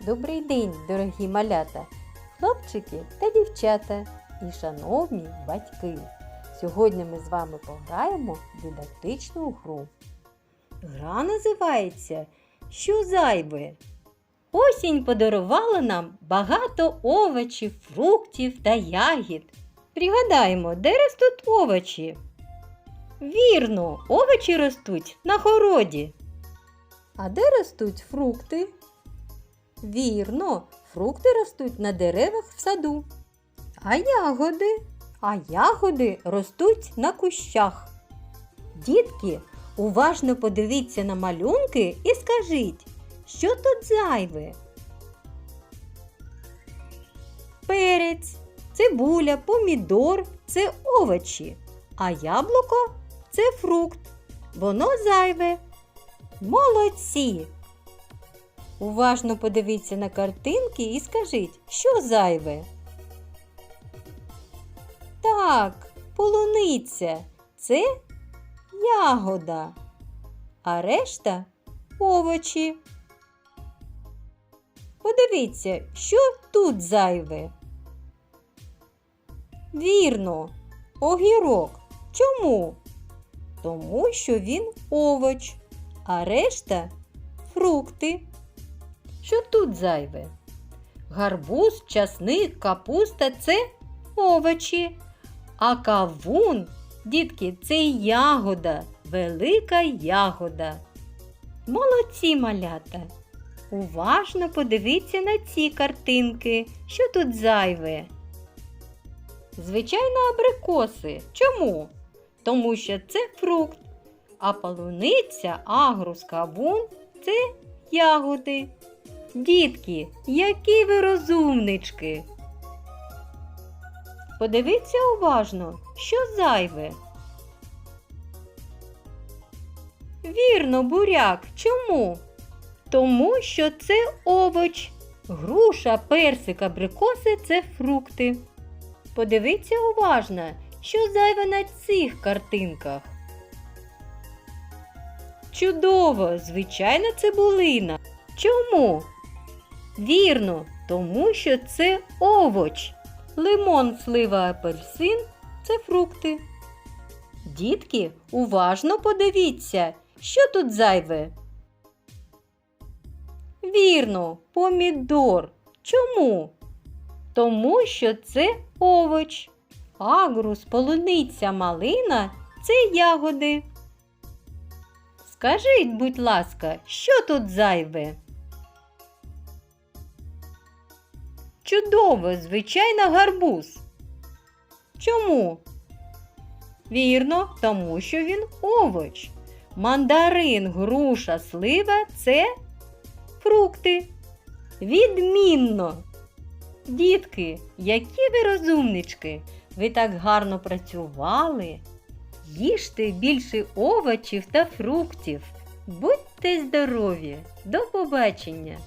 Добрий день, дорогі малята, хлопчики та дівчата і шановні батьки. Сьогодні ми з вами пограємо в дидактичну гру. Гра називається Що зайве? Осінь подарувала нам багато овочів, фруктів та ягід. Пригадаємо, де ростуть овочі? Вірно, овочі ростуть на городі. А де ростуть фрукти? Вірно, фрукти ростуть на деревах в саду. А ягоди? А ягоди ростуть на кущах. Дітки, уважно подивіться на малюнки і скажіть, що тут зайве? Перець, цибуля, помідор це овочі, а яблуко це фрукт. Воно зайве. Молодці! Уважно подивіться на картинки і скажіть, що зайве. Так, полуниця це ягода, а решта овочі. Подивіться, що тут зайве. Вірно, огірок. Чому? Тому що він овоч, а решта фрукти. Що тут зайве? Гарбуз, часник, капуста це овочі, а кавун, дітки, це ягода, велика ягода. Молодці малята! Уважно подивіться на ці картинки, що тут зайве. Звичайно, абрикоси. Чому? Тому що це фрукт, а полуниця, агрус, кавун це ягоди. Дітки, які ви розумнички. Подивіться уважно, що зайве. Вірно, буряк. Чому? Тому що це овоч. Груша, персик, абрикоси це фрукти. Подивіться уважно, що зайве на цих картинках. Чудово, звичайна цибулина. Чому? Вірно, тому що це овоч. Лимон, слива, апельсин це фрукти. Дітки, уважно подивіться, що тут зайве. Вірно, помідор. Чому? Тому що це овоч. Агрус, полуниця, малина це ягоди. Скажіть, будь ласка, що тут зайве? Чудово, звичайно, гарбуз. Чому? Вірно, тому що він овоч. Мандарин, груша, слива це фрукти. Відмінно. Дітки, які ви розумнички, ви так гарно працювали. Їжте більше овочів та фруктів. Будьте здорові! До побачення!